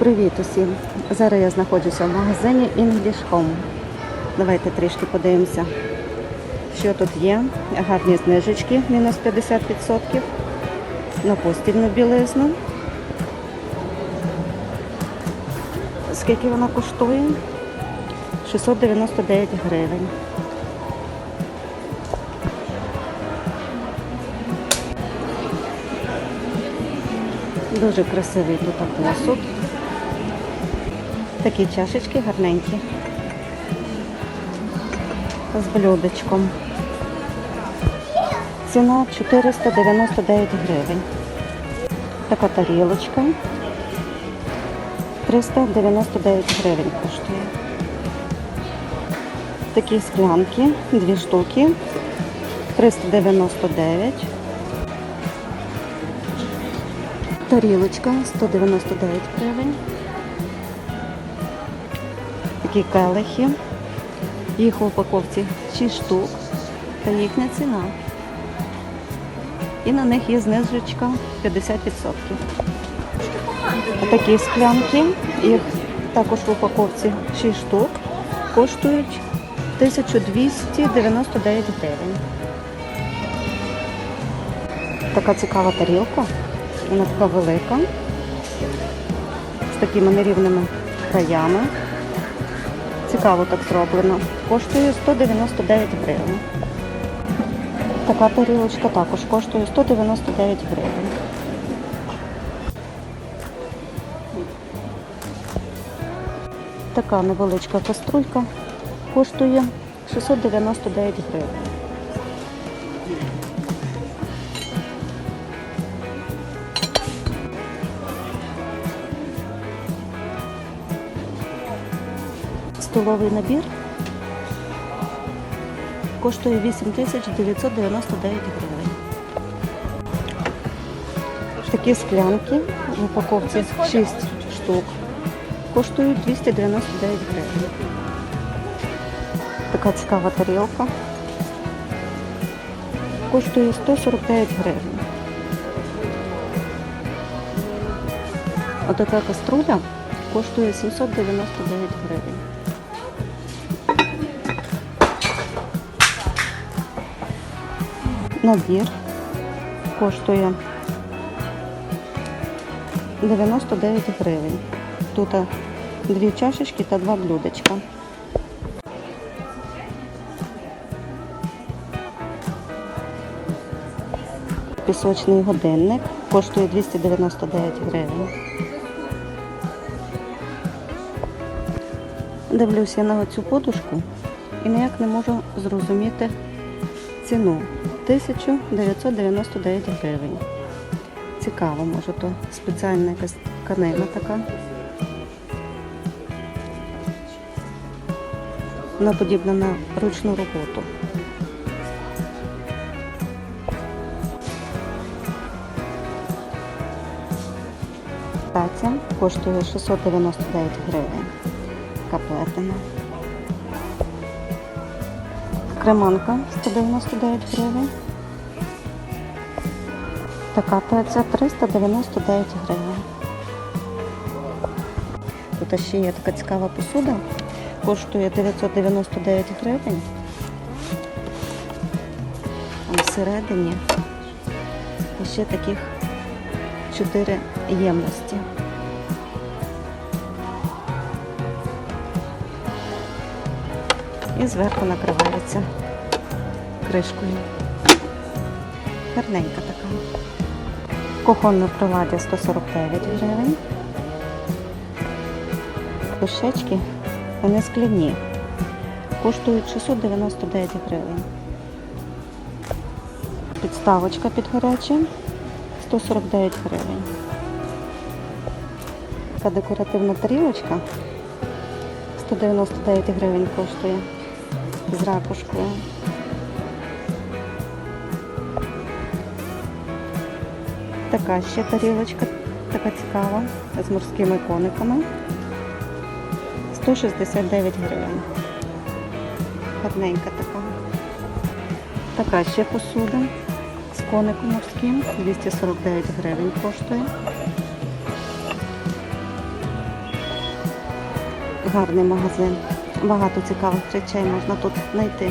Привіт усім! Зараз я знаходжуся в магазині English Home. Давайте трішки подивимося, що тут є. Гарні знижечки, мінус 50% на постільну білизну. Скільки вона коштує? 699 гривень. Дуже красивий тут посуд. Такі чашечки гарненькі. З блюдечком. Ціна 499 гривень. Така тарілочка. 399 гривень коштує. Такі склянки, дві штуки. 399. Тарілочка 199 гривень. Такі келихи. Їх в упаковці 6 штук. Та їхня ціна. І на них є знижечка 50%. Такі склянки, їх також в упаковці 6 штук, коштують 1299 гривень. Така цікава тарілка. Вона така велика, з такими нерівними краями. Цікаво так зроблено. Коштує 199 гривень. Така тарілочка також коштує 199 гривень. Така невеличка каструлька коштує 699 гривень. Столовий набір коштує 8999 гривень. Такі склянки в упаковці 6 штук коштують 299 гривень. Така цікава тарілка коштує 149 гривень. Отака каструля коштує 799 гривень. Набір коштує 99 гривень. Тут дві чашечки та два блюдечка. Пісочний годинник коштує 299 гривень. Дивлюся на цю подушку і ніяк не можу зрозуміти ціну 1999 гривень. Цікаво, може, то спеціальна якась тканина така. Вона подібна на ручну роботу. Таця коштує 699 гривень. Каплетина. Креманка 199 гривень. Така таця 399 гривень. Тут ще є така цікава посуда. Коштує 999 гривень. А всередині ще таких 4 ємності. І зверху накривається кришкою. Гарненька така. Кухонне приладдя 149 гривень. Дощечки, вони скляні. Коштують 699 гривень. Підставочка під гаряче 149 гривень. Така декоративна тарілочка 199 гривень коштує з ракушкою. Така ще тарілочка, така цікава, з морськими кониками. 169 гривень. Гарненька така. Така ще посуда з коником морським. 249 гривень коштує. Гарний магазин. Багато цікавих речей можна тут знайти.